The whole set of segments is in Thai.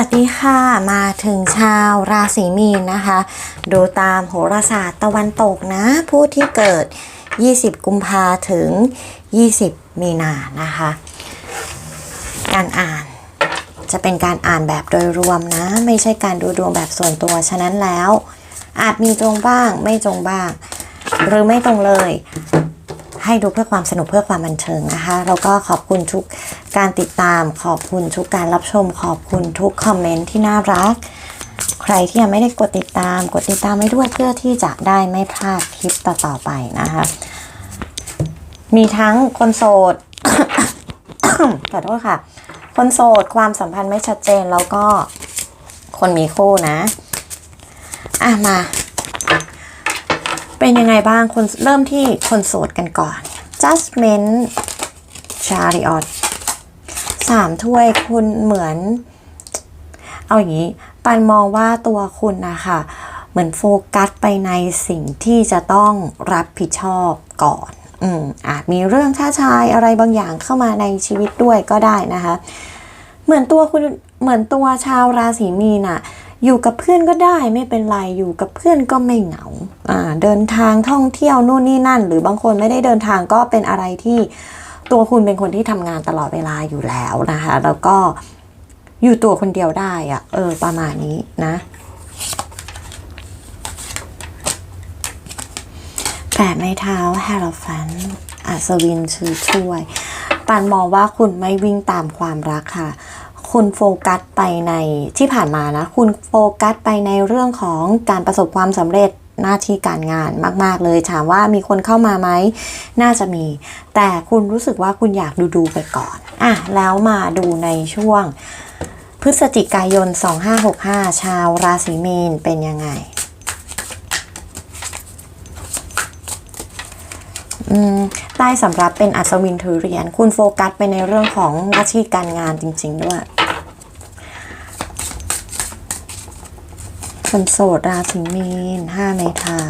วัสดีค่ะมาถึงชาวราศีมีนนะคะ ดูตามโหราศาสตร์ตะวันตกนะ ผู้ที่เกิด 20 กุมภาถึง 20 มีนานะคะ การอ่านจะเป็นการอ่านแบบโดยรวมนะ ไม่ใช่การดูดวงแบบส่วนตัว ฉะนั้นแล้ว อาจมีตรงบ้างไม่ตรงบ้าง หรือไม่ตรงเลย ให้ดูเพื่อความสนุกเพื่อความบันเทิงนะคะแล้วก็ขอบคุณทุกการติดตาม ขอบคุณทุกการรับชม ขอบคุณทุกคอมเมนต์ที่น่ารัก ใครที่ยังไม่ได้กดติดตาม กดติดตามไว้ด้วยเพื่อที่จะได้ไม่พลาดคลิปต่อๆไปนะคะ มีทั้งคนโสดขอโทษค่ะ คนโสดความสัมพันธ์ไม่ชัดเจนแล้วก็คนมีคู่นะ อะมา เป็นยังไงบ้างคนเริ่มที่คนโสดกันก่อน Judgment Chariot สามถ้วยคุณเหมือน เอาอย่างนี้ ปันมองว่าตัวคุณนะคะเหมือนโฟกัสไปในสิ่งที่จะต้องรับผิดชอบก่อน อืมอาจมีเรื่องท้าทายอะไรบางอย่างเข้ามาในชีวิตด้วยก็ได้นะคะ เหมือนตัวคุณเหมือนตัวชาวราศีมีนอะ อยู่กับเพื่อนก็ได้ไม่เป็นไรอยู่กับเพื่อนก็ไม่เหงาอ่าเดินทางท่องเที่ยวนู่นนี่นั่น หรือบางคนไม่ได้เดินทางก็เป็นอะไรที่ตัวคุณเป็นคนที่ทำงานตลอดเวลาอยู่แล้วนะคะ แล้วก็อยู่ตัวคนเดียวได้อะเออประมาณนี้นะแปดไม้เท้าแฮร์ฟันอัศวินชื่อช่วยปานมองว่าคุณไม่วิ่งตามความรักค่ะ คุณโฟกัสไปในที่ผ่านมานะ คุณโฟกัสไปในเรื่องของการประสบความสำเร็จหน้าที่การงานมาก ๆ เลยถามว่ามีคนเข้ามาไหม น่าจะมี แต่คุณรู้สึกว่าคุณอยากดูดูไปก่อนอะแล้วมาดูในช่วง พฤศจิกายน 2565 ชาวราศีมีนเป็นยังไงอืมใต้สำรับเป็นอัศวินถือเหรียญคุณโฟกัสไปในเรื่องของหน้าที่การงานจริง ๆ ด้วย คนโสดราศีมีนห้าไม้เท้า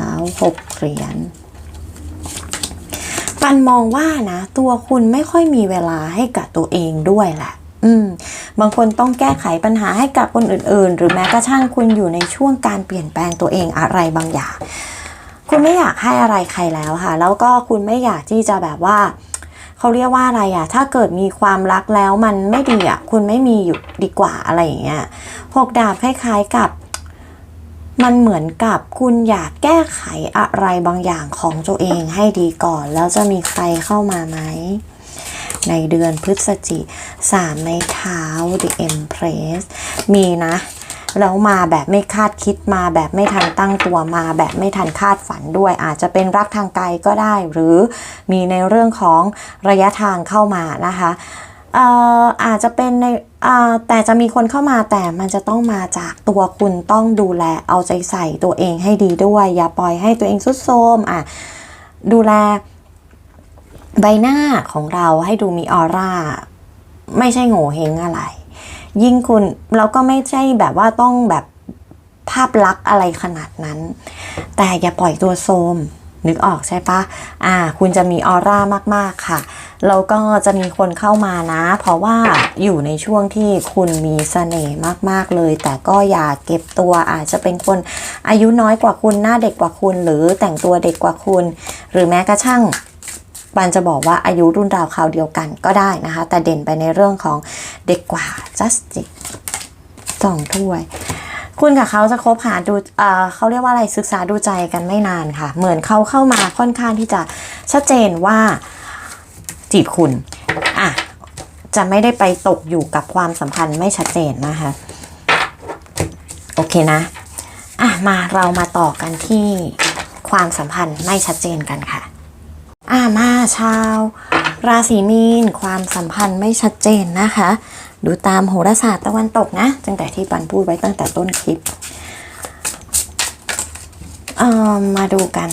หกเหรียญปันมองว่านะ ตัวคุณไม่ค่อยมีเวลาให้กับตัวเองด้วยแหละอืมบางคนต้องแก้ไขปัญหาให้กับคนอื่น ๆ หรือแม้กระทั่งคุณอยู่ในช่วงการเปลี่ยนแปลงตัวเองอะไรบางอย่าง คุณไม่อยากให้อะไรใครแล้วค่ะ แล้วก็คุณไม่อยากที่จะแบบว่าเขาเรียกว่าอะไรอะถ้าเกิดมีความรักแล้วมันไม่ดีอะคุณไม่มีอยู่ดีกว่าอะไรอย่างเงี้ยหกดาบคล้าย ๆ กับ มันเหมือนกับคุณอยากแก้ไขอะไรบางอย่างของตัวเองให้ดีก่อน แล้วจะมีใครเข้ามาไหม ในเดือนพฤศจิสามไม้เท้า The Empress มีนะแล้วมาแบบไม่คาดคิดมาแบบไม่ทันตั้งตัวมาแบบไม่ทันคาดฝันด้วย อาจจะเป็นรักทางไกลก็ได้ หรือมีในเรื่องของระยะทางเข้ามานะคะ เอ่ออาจจะเป็นในอ่าแต่จะมีคนเข้ามาแต่มันจะต้องมาจากตัวคุณต้องดูแลเอาใจใส่ตัวเองให้ดีด้วย อย่าปล่อยให้ตัวเองสุดโทมอะดูแลใบหน้าของเราให้ดูมีออร่า ไม่ใช่โง่เฮงอะไร ยิ่งคุณเราก็ไม่ใช่แบบว่าต้องแบบภาพลักษณ์อะไรขนาดนั้น แต่อย่าปล่อยตัวโทมนึกออกใช่ปะอ่า คุณจะมีออร่ามาก ๆ ค่ะ แล้วก็จะมีคนเข้ามานะ เพราะว่าอยู่ในช่วงที่คุณมีเสน่ห์มาก ๆ เลย แต่ก็อย่าเก็บตัวอาจจะเป็นคนอายุน้อยกว่าคุณหน้าเด็กกว่าคุณ หรือแต่งตัวเด็กกว่าคุณ หรือแม้กระทั่งปันจะบอกว่าอายุรุ่นราวคราวเดียวกันก็ได้นะคะ แต่เด่นไปในเรื่องของเด็กกว่า just สองถ้วยคุณกับเขาจะคบหาดูอ่อเขาเรียกว่าอะไรศึกษาดูใจกันไม่นานค่ะ เหมือนเขาเข้ามาค่อนข้างที่จะชัดเจนว่า จีบคุณอะจะไม่ได้ไปตกอยู่กับความสัมพันธ์ไม่ชัดเจนนะคะ โอเคนะ อะมาเรามาต่อกันที่ความสัมพันธ์ไม่ชัดเจนกันค่ะ อ่ามาชาว ราศีมีน ความสัมพันธ์ไม่ชัดเจนนะคะ ดูตามโหราศาสตร์ตะวันตกนะตั้งแต่ที่ปันพูดไว้ตั้งแต่ต้นคลิป เอ่อมาดูกัน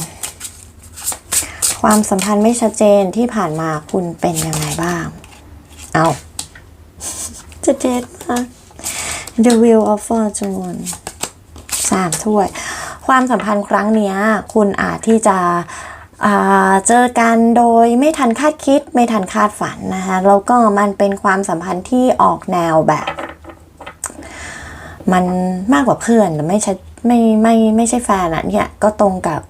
ความสัมพันธ์ไม่ชัดเจนที่ผ่านมาคุณเป็นยังไงบ้าง เอาจะเจ็ดมาก The Wheel of Fortune สามถ้วย ความสัมพันธ์ครั้งเนี้ยคุณอาจที่จะอ่าเจอกันโดยไม่ทันคาดคิดไม่ทันคาดฝันนะคะแล้วก็มันเป็นความสัมพันธ์ที่ออกแนวแบบ มันมากกว่าเพื่อนแต่ไม่ใช่ไม่ไม่ไม่ใช่แฟนอะเนี่ยก็ตรงกับ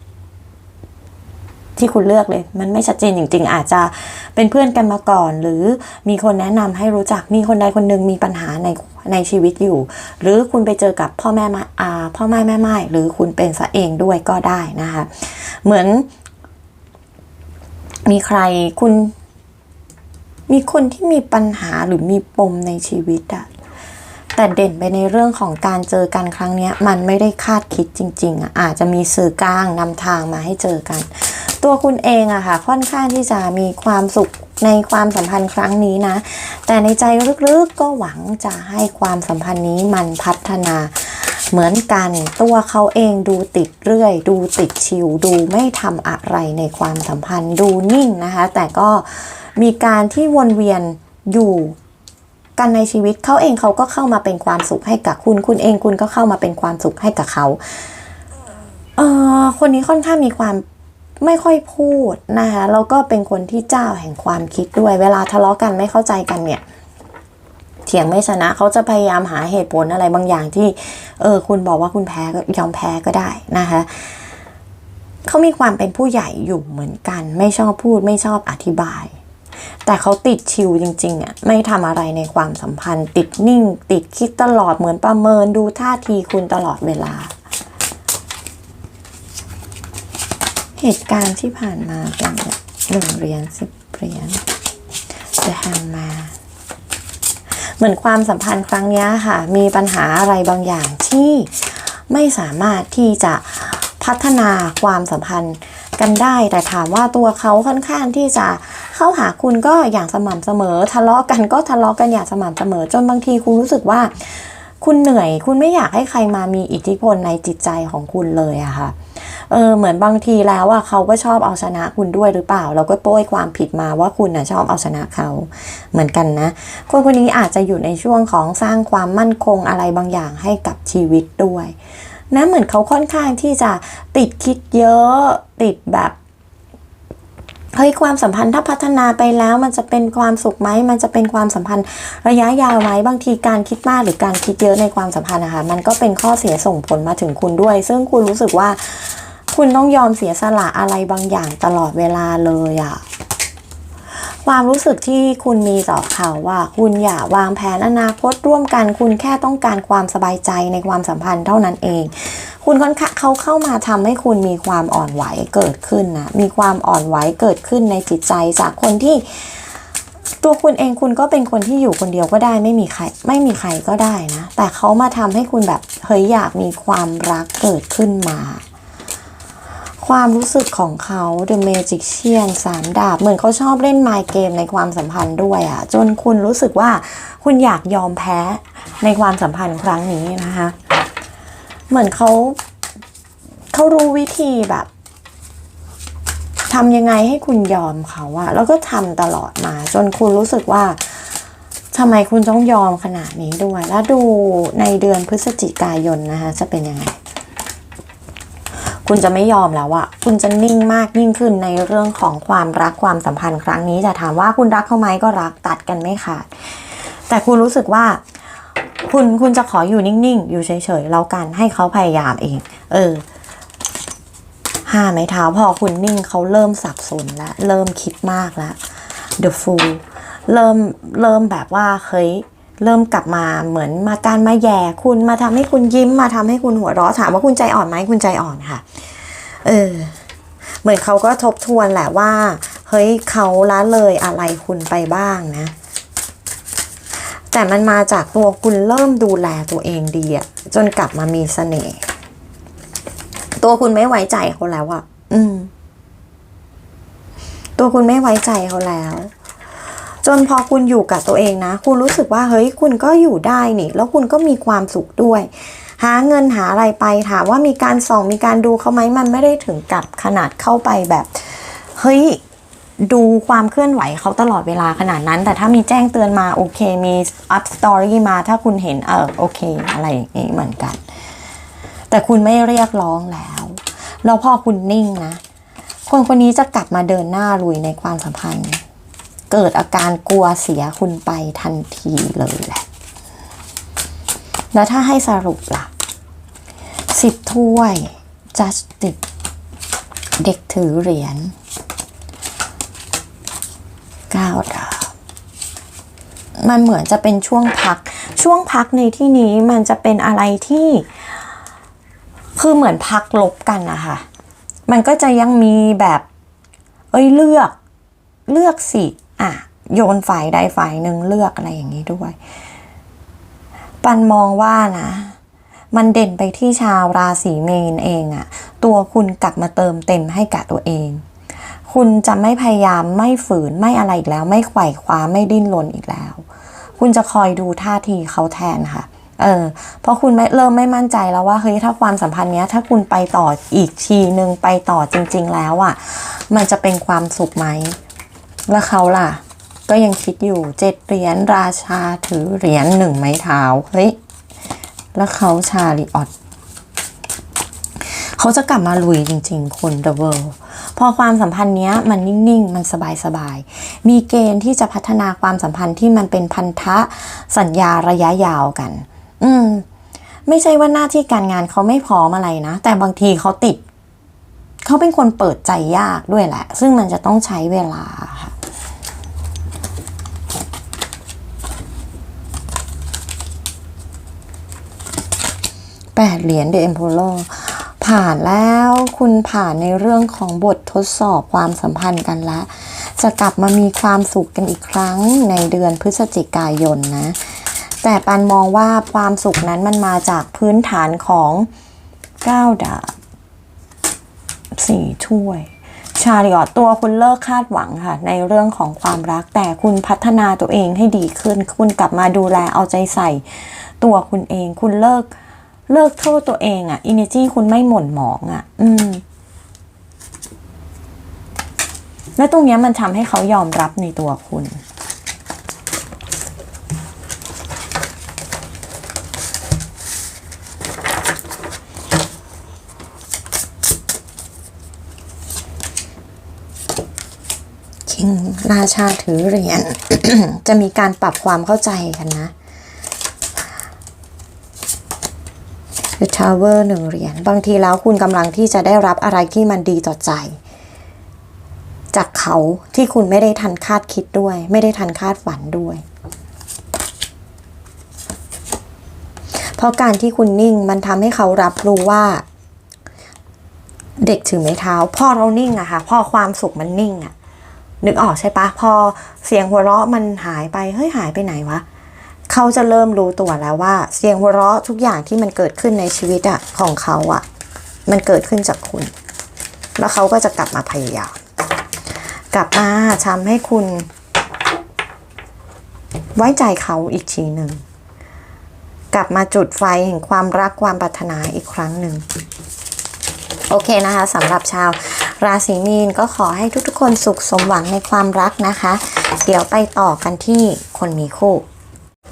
ที่คุณเลือกเลย มันไม่ชัดเจนจริง ๆ อาจจะเป็นเพื่อนกันมาก่อน หรือมีคนแนะนำให้รู้จักมีคนใดคนหนึ่งมีปัญหาในในชีวิตอยู่ หรือคุณไปเจอกับพ่อแม่มาพ่อแม่แม่ไม้หรือคุณเป็นซะเองด้วยก็ได้นะคะเหมือน มีใครคุณมีคนที่มีปัญหาหรือมีปมในชีวิตอะแต่เด่นไปในเรื่องของการเจอกันครั้งนี้มันไม่ได้คาดคิดจริง ๆอะอาจจะมีสื่อกลางนำทางมาให้เจอกัน ตัวคุณเองอะค่ะค่อนข้างที่จะมีความสุขในความสัมพันธ์ครั้งนี้นะ แต่ในใจลึกๆก็หวังจะให้ความสัมพันธ์นี้มันพัฒนาเหมือนกันตัวเขาเองดูติดเรื่อย ดูติดชิวดูไม่ทำอะไรในความสัมพันธ์ดูนิ่งนะคะ แต่ก็มีการที่วนเวียนอยู่กันในชีวิตเขาเองเขาก็เข้ามาเป็นความสุขให้กับคุณ คุณเองคุณก็เข้ามาเป็นความสุขให้กับเขาเออคนนี้ค่อนข้างมีความ ไม่ค่อยพูดนะคะแล้วก็เป็นคนที่เจ้าแห่งความคิดด้วย เวลาทะเลาะกันไม่เข้าใจกันเนี่ยเถียงไม่ชนะเขาจะพยายามหาเหตุผลอะไรบางอย่างที่ เออ คุณบอกว่าคุณแพ้ยอมแพ้ก็ได้นะคะเขามีความเป็นผู้ใหญ่อยู่เหมือนกัน ไม่ชอบพูดไม่ชอบอธิบาย แต่เขาติดชิวจริงๆอะไม่ทำอะไรในความสัมพันธ์ ติดนิ่ง ติดคิดตลอดเหมือนประเมินดูท่าทีคุณตลอดเวลา เหตุการณ์ที่ผ่านมาเป็นแบบหนึ่งเหรียญสิบเหรียญ The Hangman เหมือนความสัมพันธ์ครั้งนี้ค่ะ มีปัญหาอะไรบางอย่างที่ไม่สามารถที่จะพัฒนาความสัมพันธ์กันได้ แต่ถามว่าตัวเขาค่อนข้างที่จะเข้าหาคุณก็อย่างสม่ำเสมอ ทะเลาะกันก็ทะเลาะกันอย่างสม่ำเสมอ จนบางทีคุณรู้สึกว่า คุณเหนื่อย คุณไม่อยากให้ใครมามีอิทธิพลในจิตใจของคุณเลยอะค่ะ เออเหมือนบางทีแล้วอะเขาก็ชอบเอาชนะคุณด้วยหรือเปล่า เราก็โป้ยความผิดมาว่าคุณน่ะชอบเอาชนะเขาเหมือนกันนะคนคนนี้อาจจะอยู่ในช่วงของสร้างความมั่นคงอะไรบางอย่างให้กับชีวิตด้วยนะเหมือนเขาค่อนข้างที่จะติดคิดเยอะติดแบบเฮ้ยความสัมพันธ์ถ้าพัฒนาไปแล้วมันจะเป็นความสุขไหมมันจะเป็นความสัมพันธ์ระยะยาวไหมบางทีการคิดมากหรือการคิดเยอะในความสัมพันธ์นะคะมันก็เป็นข้อเสียส่งผลมาถึงคุณด้วย ซึ่งคุณรู้สึกว่า คุณต้องยอมเสียสละอะไรบางอย่างตลอดเวลาเลยอะความรู้สึกที่คุณมีต่อเขาว่า คุณอย่าวางแผนอนาคตร่วมกัน คุณแค่ต้องการความสบายใจในความสัมพันธ์เท่านั้นเอง คุณค่อนข้างเขาเข้ามาทำให้คุณมีความอ่อนไหวเกิดขึ้นนะมีความอ่อนไหวเกิดขึ้นในจิตใจจากคนที่ ตัวคุณเองคุณก็เป็นคนที่อยู่คนเดียวก็ได้ไม่มีใครไม่มีใครก็ได้นะ แต่เขามาทำให้คุณแบบเฮ้ยอยากมีความรักเกิดขึ้นมา ความรู้สึกของเขา The Magician สามดาบ เหมือนเขาชอบเล่นไมล์เกมในความสัมพันธ์ด้วยอะ่ะจนคุณรู้สึกว่าคุณอยากยอมแพ้ในความสัมพันธ์ครั้งนี้นะคะ เหมือนเขาเขารู้วิธีแบบทำยังไงให้คุณยอมเขาอะแล้วก็ทำตลอดมา จนคุณรู้สึกว่าทำไมคุณต้องยอมขนาดนี้ด้วย แล้วดูในเดือนพฤศจิกายนนะคะ จะเป็นยังไง คุณจะไม่ยอมแล้วอะคุณจะนิ่งมากยิ่งขึ้นในเรื่องของความรักความสัมพันธ์ครั้งนี้จะถามว่าคุณรักเขาไหมก็รักตัดกันไม่ขาด แต่คุณรู้สึกว่า คุณคุณจะขออยู่นิ่งๆ อยู่เฉยๆแล้วกันให้เขาพยายามเอง เออห้าไม้เท้าพอคุณนิ่งเขาเริ่มสับสนแล้วเริ่มคิดมากแล้ว The Fool เริ่มเริ่มแบบว่าเฮ้ย เริ่มกลับมาเหมือนมาการมาแย่คุณมาทำให้คุณยิ้มมาทำให้คุณหัวเราะถามว่าคุณใจอ่อนไหมคุณใจอ่อนค่ะ เออ เหมือนเขาก็ทบทวนแหละว่า เฮ้ยเขาละเลยอะไรคุณไปบ้างนะ แต่มันมาจากตัวคุณเริ่มดูแลตัวเองดีอะจนกลับมามีเสน่ห์ตัวคุณไม่ไว้ใจเขาแล้วอะอืม ตัวคุณไม่ไว้ใจเขาแล้ว จนพอคุณอยู่กับตัวเองนะ คุณรู้สึกว่าเฮ้ยคุณก็อยู่ได้นี่ แล้วคุณก็มีความสุขด้วย หาเงินหาอะไรไปถามว่ามีการส่องมีการดูเขาไหมมันไม่ได้ถึงกับขนาดเข้าไปแบบเฮ้ยดูความเคลื่อนไหวเขาตลอดเวลาขนาดนั้น แต่ถ้ามีแจ้งเตือนมาโอเค มีอัพสตอรี่มาถ้าคุณเห็นเออโอเค อะไรอย่างนี้เหมือนกัน แต่คุณไม่เรียกร้องแล้วแล้วพอคุณนิ่งนะคนคนนี้จะกลับมาเดินหน้าลุยในความสัมพันธ์ เกิดอาการกลัวเสียคุณไปทันทีเลยแหละ แล้วถ้าให้สรุปล่ะสิบถ้วย justice เด็กถือเหรียญเก้าดาบมันเหมือนจะเป็นช่วงพัก ช่วงพักในที่นี้มันจะเป็นอะไรที่ คือเหมือนพักลบกันนะคะมันก็จะยังมีแบบ เอ้ยเลือก เลือกสิ อะโยนฝ่ายใดฝ่ายหนึ่งเลือกอะไรอย่างนี้ด้วย ปันมองว่านะ มันเด่นไปที่ชาวราศีเมนเองอะตัวคุณกลับมาเติมเต็มให้กับตัวเอง คุณจะไม่พยายามไม่ฝืนไม่อะไรอีกแล้ว ไม่ไขว่คว้าไม่ดิ้นรนอีกแล้ว คุณจะคอยดูท่าทีเขาแทนค่ะเออเพราะคุณเริ่มไม่มั่นใจแล้วว่าเฮ้ยถ้าความสัมพันธ์เนี้ย ถ้าคุณไปต่ออีกทีนึงไปต่อจริง ๆ แล้วอะ่ะ มันจะเป็นความสุขไหม แล้วเขาล่ะ ก็ยังคิดอยู่เจ็ดเหรียญราชาถือเหรียญหนึ่งไม้เท้าเฮ้ยแล้วเขาชาลิออตเขาจะกลับมาลุยจริง ๆ คนเดอะเวิลด์พอความสัมพันธ์เนี้ยมันนิ่ง ๆ มันสบาย ๆ มีเกณฑ์ที่จะพัฒนาความสัมพันธ์ที่มันเป็นพันธะสัญญาระยะยาวกัน อืม ไม่ใช่ว่าหน้าที่การงานเขาไม่พร้อมอะไรนะ แต่บางทีเขาติด เขาเป็นคนเปิดใจยากด้วยแหละ ซึ่งมันจะต้องใช้เวลาค่ะ แปดเหรียญเดอะเอ็มโพโลผ่านแล้วคุณผ่านในเรื่องของบททดสอบความสัมพันธ์กันแล้วจะกลับมามีความสุขกันอีกครั้งในเดือนพฤศจิกายนนะ แต่ปันมองว่าความสุขนั้นมันมาจากพื้นฐานของ9ดาบสี่ถ้วย ชาลิออตตัวคุณเลิกคาดหวังค่ะ ในเรื่องของความรัก แต่คุณพัฒนาตัวเองให้ดีขึ้น คุณกลับมาดูแลเอาใจใส่ ตัวคุณเอง คุณเลิก เลิกโทษตัวเองอะอินเนจีคุณไม่หม่นหมองอะอืม และตรงเนี้ยมันทำให้เขายอมรับในตัวคุณคิงราชาถือเหรียญ จะมีการปรับความเข้าใจกันนะ The Tower หนึ่งเหรียญบางทีแล้วคุณกำลังที่จะได้รับอะไรที่มันดีต่อใจ จากเขาที่คุณไม่ได้ทันคาดคิดด้วย ไม่ได้ทันคาดฝันด้วย เพราะการที่คุณนิ่งมันทำให้เขารับรู้ว่า เด็กถือไม้เท้า พ่อเรานิ่งอะค่ะพ่อความสุขมันนิ่งอะนึกออกใช่ปะพอเสียงหัวเราะมันหายไปเฮ้ยหายไปไหนวะ เขาจะเริ่มรู้ตัวแล้วว่า เสียงหัวเราะทุกอย่างที่มันเกิดขึ้นในชีวิตอะของเขาอะมันเกิดขึ้นจากคุณ แล้วเขาก็จะกลับมาพยายามกลับมาทำให้คุณ ไว้ใจเขาอีกทีหนึ่งกลับมาจุดไฟแห่งความรักความปรารถนาอีกครั้งหนึ่งโอเคนะคะสำหรับชาวราศีมีนก็ขอให้ทุกๆคนสุขสมหวังในความรักนะคะ เดี๋ยวไปต่อกันที่คนมีคู่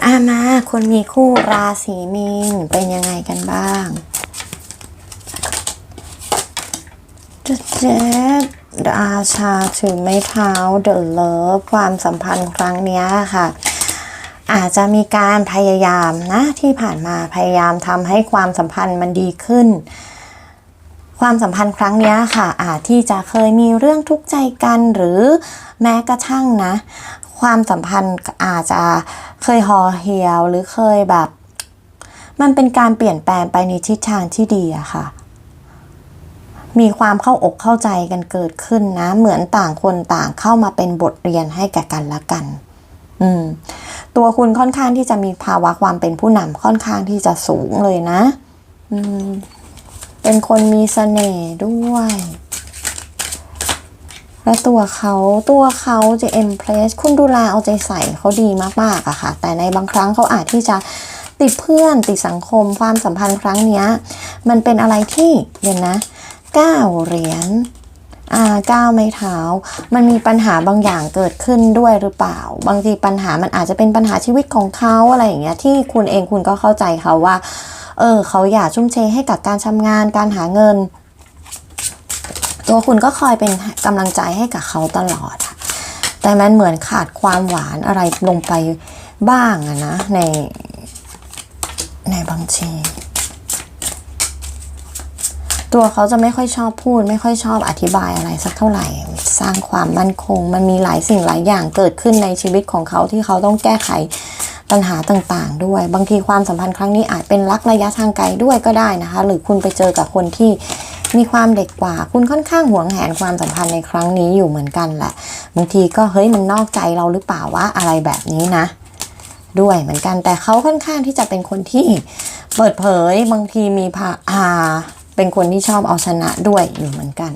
อามาคนมีคู่ราศีมีนเป็นยังไงกันบ้างเจ็ดราชาถือไม้เท้าเดอะเลิฟความสัมพันธ์ครั้งนี้ค่ะ อาจจะมีการพยายามนะที่ผ่านมาพยายามทำให้ความสัมพันธ์มันดีขึ้น ความสัมพันธ์ครั้งนี้ค่ะอาจที่จะเคยมีเรื่องทุกข์ใจกันหรือแม้กระทั่งนะ ความสัมพันธ์อาจจะเคยห่อเหี่ยวหรือเคยแบบ มันเป็นการเปลี่ยนแปลงไปในทิศทางที่ดีอะค่ะ มีความเข้าอกเข้าใจกันเกิดขึ้นนะ เหมือนต่างคนต่างเข้ามาเป็นบทเรียนให้แก่กันและกัน อืม ตัวคุณค่อนข้างที่จะมีภาวะความเป็นผู้นำค่อนข้างที่จะสูงเลยนะ อืม เป็นคนมีเสน่ห์ด้วย และตัวเขาตัวเขาจะเอ็มเพรสคุณดูแลเอาใจใส่เขาดีมากๆอะค่ะ แต่ในบางครั้งเขาอาจที่จะติดเพื่อนติดสังคมความสัมพันธ์ครั้งนี้มันเป็นอะไรที่เดี๋ยวนะก้าเหรียญอ่าก้าวไม้เท้า มันมีปัญหาบางอย่างเกิดขึ้นด้วยหรือเปล่า บางทีปัญหามันอาจจะเป็นปัญหาชีวิตของเขาอะไรอย่างเงี้ยที่คุณเองคุณก็เข้าใจเขาว่าเออเขาอยากชุ่มเชให้กับการทำงานการหาเงิน ตัวคุณก็คอยเป็นกำลังใจให้กับเขาตลอดอะแต่มันเหมือนขาดความหวานอะไรลงไปบ้างอะนะในในบัญชีตัวเขาจะไม่ค่อยชอบพูด ไม่ค่อยชอบอธิบายอะไรสักเท่าไหร่ สร้างความมั่นคง มันมีหลายสิ่งหลายอย่างเกิดขึ้นในชีวิตของเขาที่เขาต้องแก้ไขปัญหาต่างๆ ด้วย บางทีความสัมพันธ์ครั้งนี้อาจเป็นรักระยะทางไกลด้วยก็ได้นะคะ หรือคุณไปเจอกับคนที่ มีความเด็กกว่า คุณค่อนข้างหวงแหนความสัมพันธ์ในครั้งนี้อยู่เหมือนกันแหละ บางทีก็เฮ้ยมันนอกใจเราหรือเปล่าวะอะไรแบบนี้นะ ด้วยเหมือนกันแต่เขาค่อนข้างที่จะเป็นคนที่เปิดเผยบางทีมีพาอาเป็นคนที่ชอบเอาชนะด้วยอยู่เหมือนกัน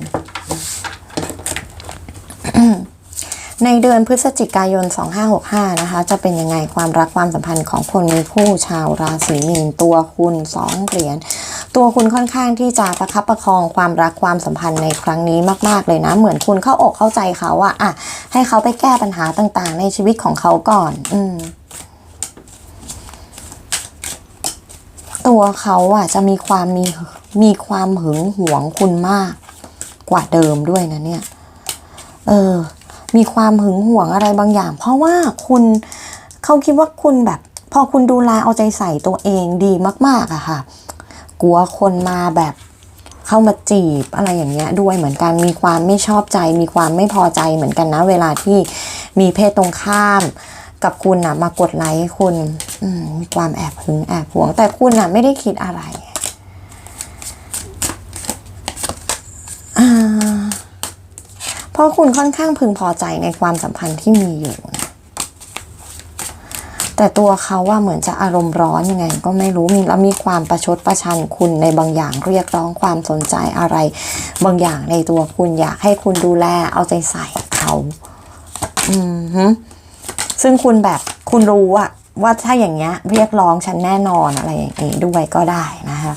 ในเดือนพฤศจิกายน 2565 นะคะ จะเป็นยังไงความรักความสัมพันธ์ของคนมีคู่ชาวราศีมีนตัวคุณสองเหรียญ ตัวคุณค่อนข้างที่จะประคับประคองความรักความสัมพันธ์ในครั้งนี้มาก ๆ เลยนะ เหมือนคุณเข้าอกเข้าใจเขาอะอะให้เขาไปแก้ปัญหาต่างๆ ในชีวิตของเขาก่อน อืมตัวเขาอะจะมีความมีมีความหึงหวงคุณมากกว่าเดิมด้วยนะเนี่ย เออ มีความหึงหวงอะไรบางอย่าง เพราะว่าคุณเขาคิดว่าคุณแบบ พอคุณดูแลเอาใจใส่ตัวเองดีมาก ๆอะค่ะ กลัวคนมาแบบเข้ามาจีบอะไรอย่างเงี้ยด้วยเหมือนกันมีความไม่ชอบใจ มีความไม่พอใจเหมือนกันนะ เวลาที่มีเพศตรงข้ามกับคุณนะมากดไลค์คุณมมีความแอบหึงแอบหวง แต่คุณนะไม่ได้คิดอะไรเพราะคุณค่อนข้างพึงพอใจในความสัมพันธ์ที่มีอยู่นะ แต่ตัวเขาว่าเหมือนจะอารมณ์ร้อนยังไง ก็ไม่รู้มีแล้วมีความประชดประชันคุณในบางอย่างเรียกร้องความสนใจอะไร บางอย่างในตัวคุณอยากให้คุณดูแลเอาใจใส่เขาอืมฮึซึ่งคุณแบบคุณรู้อะว่าถ้าอย่างเงี้ยเรียกร้องฉันแน่นอนอะไรอย่างนี้ด้วยก็ได้นะคะ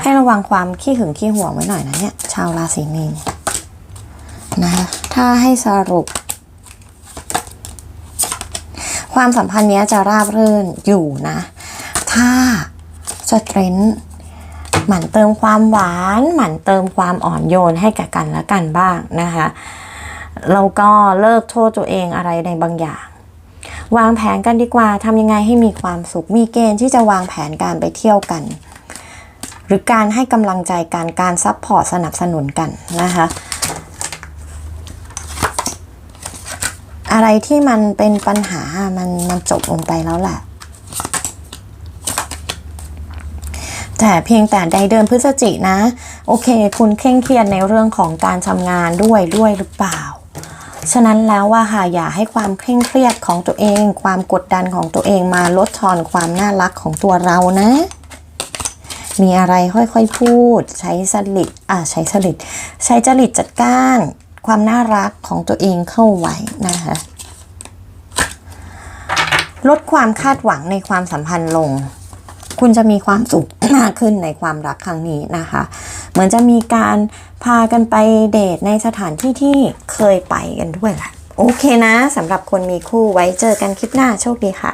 ให้ระวังความขี้หึงขี้หวงไว้หน่อยนะเนี่ยชาวราศีมีนนะคะถ้าให้สรุป ความสัมพันธ์นี้จะราบรื่นอยู่นะ ถ้าสเตรนท์หมั่นเติมความหวาน หมั่นเติมความอ่อนโยนให้กับกันและกันบ้างนะคะแล้วก็เลิกโทษตัวเองอะไรในบางอย่าง วางแผนกันดีกว่าทำยังไงให้มีความสุข มีเกณฑ์ที่จะวางแผนการไปเที่ยวกัน หรือการให้กำลังใจการการซัพพอร์ตสนับสนุนกันนะคะ อะไรที่มันเป็นปัญหามันมันจบลงไปแล้วแหละ แต่เพียงแต่ในเดือนพฤศจินะ โอเค คุณเคร่งเครียดในเรื่องของการทำงานด้วยด้วยหรือเปล่า ฉะนั้นแล้วว่าค่ะอย่าให้ความเคร่งเครียดของตัวเอง ความกดดันของตัวเองมาลดทอนความน่ารักของตัวเรานะมีอะไรค่อยๆพูด ใช้สลิดอ่าใช้สลิด ใช้จริตจัดการ ความน่ารักของตัวเองเข้าไว้นะคะลดความคาดหวังในความสัมพันธ์ลง คุณจะมีความสุขมากขึ้นในความรักครั้งนี้นะคะ เหมือนจะมีการพากันไปเดทในสถานที่ที่เคยไปกันด้วยแหละโอเคนะสำหรับคนมีคู่ไว้เจอกันคลิปหน้าโชคดีค่ะ